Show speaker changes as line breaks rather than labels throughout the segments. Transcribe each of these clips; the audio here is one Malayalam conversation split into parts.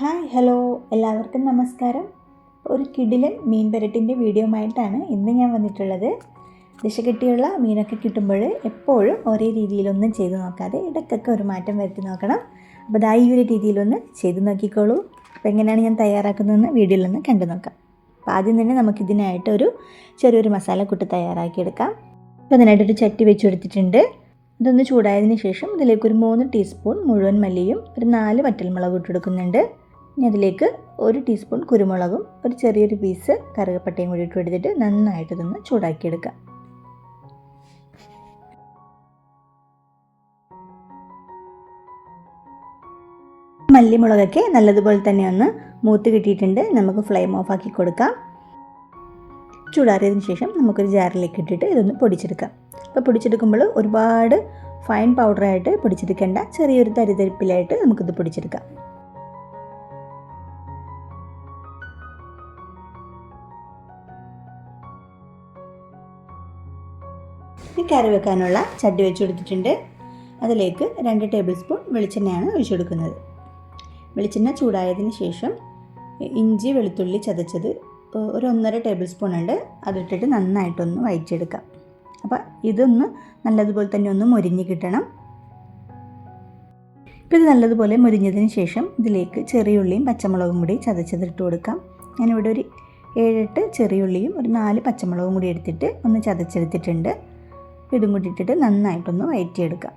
Hi hello. എല്ലാവർക്കും നമസ്കാരം. ഒരു കിടിലൻ മീൻ പെരട്ടിന്റെ വീഡിയോമായിട്ടാണ് ഇന്ന് ഞാൻ വന്നിട്ടുള്ളത്. ദിശ കിട്ടിയുള്ള മീനൊക്കെ കിട്ടുമ്പോൾ എപ്പോഴും ഒരേ രീതിയിലൊന്നും ചെയ്തു നോക്കാതെ ഇടയ്ക്കൊക്കെ ഒരു മാറ്റം വരുത്തി നോക്കണം. അപ്പോൾ ദാ ഈ ഒരു രീതിയിലൊന്ന് ചെയ്തു നോക്കിക്കോളൂ. അപ്പോൾ എങ്ങനെയാണ് ഞാൻ തയ്യാറാക്കുന്നതെന്ന് വീഡിയോയിലൊന്ന് കണ്ടു നോക്കാം. അപ്പോൾ ആദ്യം തന്നെ നമുക്കിതിനായിട്ട് ഒരു ചെറിയൊരു മസാലക്കൂട്ട് തയ്യാറാക്കിയെടുക്കാം. അപ്പോൾ അതിനായിട്ടൊരു ചട്ടി വെച്ച് കൊടുത്തിട്ടുണ്ട്. ഇതൊന്ന് ചൂടായതിന് ശേഷം ഇതിലേക്ക് ഒരു മൂന്ന് ടീസ്പൂൺ മുഴുവൻ മല്ലിയും ഒരു നാല് വറ്റൽമുളക് ഇട്ട് കൊടുക്കുന്നുണ്ട്. ഇനി അതിലേക്ക് ഒരു ടീസ്പൂൺ കുരുമുളകും ഒരു ചെറിയൊരു പീസ് കറുകപ്പട്ടയും കൂടി ഇട്ട് എടുത്തിട്ട് നന്നായിട്ട് ഇതൊന്ന് ചൂടാക്കിയെടുക്കാം. മല്ലിമുളകൊക്കെ നല്ലതുപോലെ തന്നെ ഒന്ന് മൂത്ത് കിട്ടിയിട്ടുണ്ട്. നമുക്ക് ഫ്ലെയിം ഓഫ് ആക്കി കൊടുക്കാം. ചൂടാറിയതിന് ശേഷം നമുക്കൊരു ജാറിലേക്ക് ഇട്ടിട്ട് ഇതൊന്ന് പൊടിച്ചെടുക്കാം. അപ്പോൾ പൊടിച്ചെടുക്കുമ്പോൾ ഒരുപാട് ഫൈൻ പൗഡറായിട്ട് പൊടിച്ചെടുക്കേണ്ട ചെറിയൊരു തരിതരിപ്പിലായിട്ട് നമുക്കിത് പൊടിച്ചെടുക്കാം. കറി വെക്കാനുള്ള ചട്ടി വെച്ച് കൊടുത്തിട്ടുണ്ട്. അതിലേക്ക് രണ്ട് ടേബിൾ സ്പൂൺ വെളിച്ചെണ്ണയാണ് ഒഴിച്ചു കൊടുക്കുന്നത്. വെളിച്ചെണ്ണ ചൂടായതിന് ശേഷം ഇഞ്ചി വെളുത്തുള്ളി ചതച്ചത് ഒരു ഒന്നര ടേബിൾ സ്പൂൺ ഉണ്ട്. അതിട്ടിട്ട് നന്നായിട്ടൊന്ന് വയറ്റിയെടുക്കാം. അപ്പോൾ ഇതൊന്ന് നല്ലതുപോലെ തന്നെ ഒന്ന് മുരിഞ്ഞ് കിട്ടണം. ഇപ്പോൾ ഇത് നല്ലതുപോലെ മുരിഞ്ഞതിന് ശേഷം ഇതിലേക്ക് ചെറിയ ഉള്ളിയും പച്ചമുളകും കൂടി ചതച്ചതിട്ട് കൊടുക്കാം. ഞാനിവിടെ ഒരു ഏഴെട്ട് ചെറിയുള്ളിയും ഒരു നാല് പച്ചമുളകും കൂടി എടുത്തിട്ട് ഒന്ന് ചതച്ചെടുത്തിട്ടുണ്ട്. ഇതും കൂടി ഇട്ടിട്ട് നന്നായിട്ടൊന്ന് വയറ്റിയെടുക്കാം.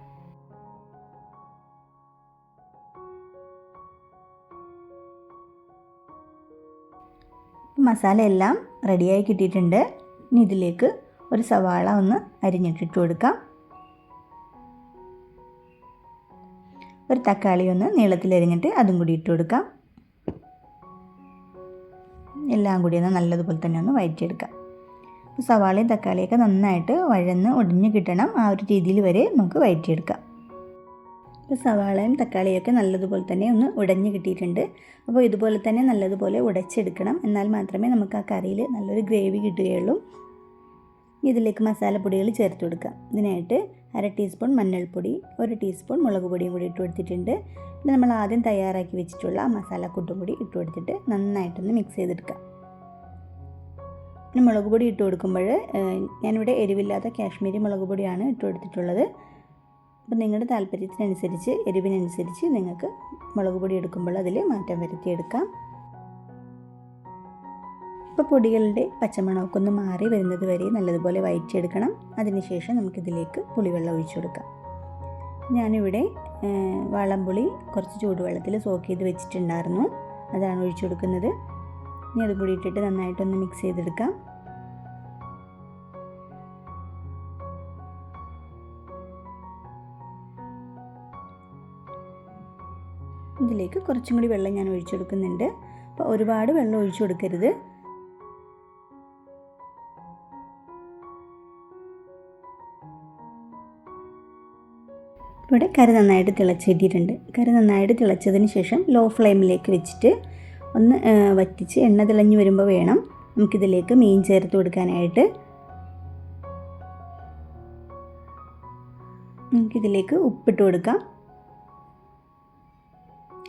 മസാല എല്ലാം റെഡിയായി കിട്ടിയിട്ടുണ്ട്. ഇനി ഇതിലേക്ക് ഒരു സവാള ഒന്ന് അരിഞ്ഞിട്ടിട്ട് കൊടുക്കാം. ഒരു തക്കാളി ഒന്ന് നീളത്തിൽ അരിഞ്ഞിട്ട് അതും കൂടി ഇട്ട് കൊടുക്കാം. എല്ലാം കൂടി ഒന്ന് നല്ലതുപോലെ തന്നെ ഒന്ന് വയറ്റിയെടുക്കാം. സവാളയും തക്കാളിയൊക്കെ നന്നായിട്ട് വഴന്ന് ഒടിഞ്ഞ് കിട്ടണം. ആ ഒരു രീതിയിൽ വരെ നമുക്ക് വയറ്റിയെടുക്കാം. ഇപ്പോൾ സവാളയും തക്കാളിയൊക്കെ നല്ലതുപോലെ തന്നെ ഒന്ന് ഉടഞ്ഞ് കിട്ടിയിട്ടുണ്ട്. അപ്പോൾ ഇതുപോലെ തന്നെ നല്ലതുപോലെ ഉടച്ചെടുക്കണം. എന്നാൽ മാത്രമേ നമുക്ക് ആ കറിയിൽ നല്ലൊരു ഗ്രേവി കിട്ടുകയുള്ളൂ. ഇതിലേക്ക് മസാലപ്പൊടികൾ ചേർത്ത് കൊടുക്കാം ഇതിനായിട്ട് അര ടീസ്പൂൺ മഞ്ഞൾപ്പൊടി ഒരു ടീസ്പൂൺ മുളക് പൊടിയും കൂടി ഇട്ട് കൊടുത്തിട്ടുണ്ട്. പിന്നെ നമ്മൾ ആദ്യം തയ്യാറാക്കി വെച്ചിട്ടുള്ള മസാല കൂട്ടും കൂടി ഇട്ട് കൊടുത്തിട്ട് നന്നായിട്ടൊന്ന് മിക്സ് ചെയ്തെടുക്കാം. പിന്നെ മുളക് പൊടി ഇട്ട് കൊടുക്കുമ്പോൾ ഞാനിവിടെ എരിവില്ലാത്ത കാശ്മീരി മുളക് പൊടിയാണ് ഇട്ട് കൊടുത്തിട്ടുള്ളത്. അപ്പോൾ നിങ്ങളുടെ താല്പര്യത്തിനനുസരിച്ച് എരിവിനനുസരിച്ച് നിങ്ങൾക്ക് മുളക് പൊടി എടുക്കുമ്പോൾ അതിൽ മാറ്റം വരുത്തിയെടുക്കാം. ഇപ്പോൾ പൊടികളുടെ പച്ചമണമൊക്കെ ഒന്ന് മാറി വരുന്നത് വരെ നല്ലതുപോലെ വയറ്റിയെടുക്കണം. അതിനുശേഷം നമുക്കിതിലേക്ക് പുളിവെള്ളം ഒഴിച്ചു കൊടുക്കാം. ഞാനിവിടെ വളംപുളി കുറച്ച് ചൂടുവെള്ളത്തിൽ സോക്ക് ചെയ്ത് വെച്ചിട്ടുണ്ടായിരുന്നു. അതാണ് ഒഴിച്ചു കൊടുക്കുന്നത്. ഇനി അതും കൂടി ഇട്ടിട്ട് നന്നായിട്ടൊന്ന് മിക്സ് ചെയ്തെടുക്കാം. ഇതിലേക്ക് കുറച്ചും കൂടി വെള്ളം ഞാൻ ഒഴിച്ചു കൊടുക്കുന്നുണ്ട് അപ്പോൾ ഒരുപാട് വെള്ളം ഒഴിച്ചു കൊടുക്കരുത്. ഇവിടെ കറി നന്നായിട്ട് തിളച്ചിട്ടിട്ടുണ്ട്. കറി നന്നായിട്ട് തിളച്ചതിന് ശേഷം ലോ ഫ്ലെയിമിലേക്ക് വെച്ചിട്ട് ഒന്ന് വറ്റിച്ച് എണ്ണ തിളഞ്ഞ് വരുമ്പോൾ വേണം നമുക്കിതിലേക്ക് മീൻ ചേർത്ത് കൊടുക്കാനായിട്ട്. നമുക്കിതിലേക്ക് ഉപ്പിട്ട് കൊടുക്കാം.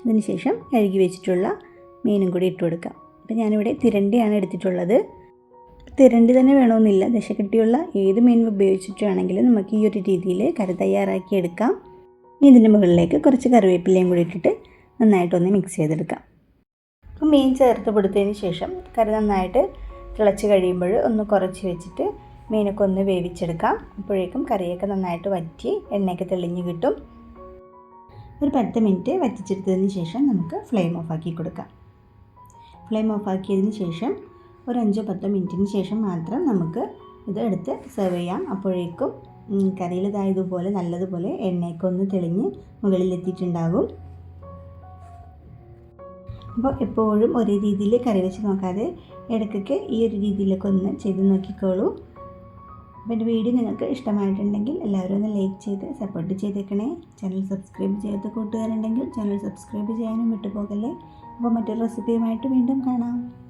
അതിനുശേഷം കഴുകി വെച്ചിട്ടുള്ള മീനും കൂടി ഇട്ട് കൊടുക്കാം. അപ്പം ഞാനിവിടെ തിരണ്ടിയാണ് എടുത്തിട്ടുള്ളത്. തിരണ്ടി തന്നെ വേണമെന്നില്ല. ദശകെട്ടിയുള്ള ഏത് മീൻ ഉപയോഗിച്ചിട്ടാണെങ്കിലും നമുക്ക് ഈ ഒരു രീതിയിൽ കറി തയ്യാറാക്കി എടുക്കാം. ഇതിന്റെ മുകളിലേക്ക് കുറച്ച് കറിവേപ്പിലയും കൂടി ഇട്ടിട്ട് നന്നായിട്ടൊന്ന് മിക്സ് ചെയ്തെടുക്കാം. മീൻ ചേർത്ത് കൊടുത്തതിന് ശേഷം കറി നന്നായിട്ട് തിളച്ച് കഴിയുമ്പോൾ ഒന്ന് കുറച്ച് വെച്ചിട്ട് മീനൊക്കെ ഒന്ന് വേവിച്ചെടുക്കാം. അപ്പോഴേക്കും കറിയൊക്കെ നന്നായിട്ട് വറ്റി എണ്ണയൊക്കെ തെളിഞ്ഞ് കിട്ടും. ഒരു പത്ത് മിനിറ്റ് വറ്റിച്ചെടുത്തതിന് ശേഷം നമുക്ക് ഫ്ലെയിം ഓഫ് ആക്കി കൊടുക്കാം. ഫ്ലെയിം ഓഫ് ആക്കിയതിന് ശേഷം ഒരു അഞ്ചോ പത്തോ മിനിറ്റിന് ശേഷം മാത്രം നമുക്ക് ഇത് എടുത്ത് സെർവ് ചെയ്യാം. അപ്പോഴേക്കും കറിയിലതായതുപോലെ നല്ലതുപോലെ എണ്ണയൊക്കെ ഒന്ന് തെളിഞ്ഞ് മുകളിലെത്തിയിട്ടുണ്ടാകും. അപ്പോൾ എപ്പോഴും ഒരേ രീതിയിൽ കറി വെച്ച് നോക്കാതെ ഇടയ്ക്കൊക്കെ ഈ ഒരു രീതിയിലൊക്കെ ഒന്ന് ചെയ്ത് നോക്കിക്കോളൂ. അപ്പോൾ എന്റെ വീഡിയോ നിങ്ങൾക്ക് ഇഷ്ടമായിട്ടുണ്ടെങ്കിൽ എല്ലാവരും ഒന്ന് ലൈക്ക് ചെയ്ത് സപ്പോർട്ട് ചെയ്തേക്കണേ. ചാനൽ സബ്സ്ക്രൈബ് ചെയ്യാത്ത കൂട്ടുകാരുണ്ടെങ്കിൽ ചാനൽ സബ്സ്ക്രൈബ് ചെയ്യാനും വിട്ടുപോകല്ലേ. അപ്പോൾ മറ്റൊരു റെസിപ്പിയുമായിട്ട് വീണ്ടും കാണാം.